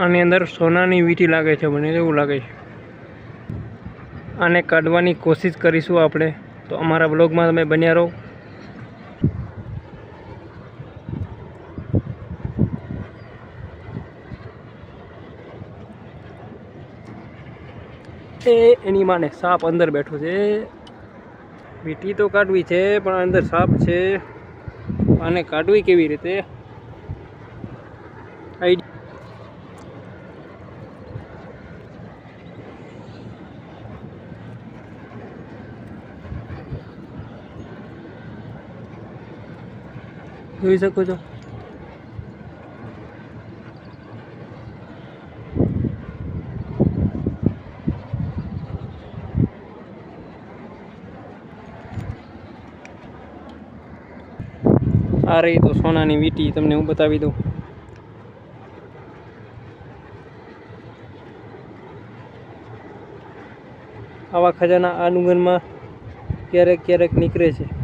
આની અંદર સોનાની વીંટી લાગે છે, મને એવું લાગે છે. આને કાઢવાની કોશિશ કરીશું આપણે. તો અમારા બ્લોગમાં તમે બન્યા રહો. એ એની માને સાપ અંદર બેઠો છે. વીંટી તો કાઢવી છે, પણ અંદર સાપ છે. આને કાઢવી કેવી રીતે? આઈ જોઈ શકો છો. આ રહી તો સોનાની વીંટી, તમને હું બતાવી દઉં. આવા ખજાના આ ક્યારેક ક્યારેક નીકળે છે.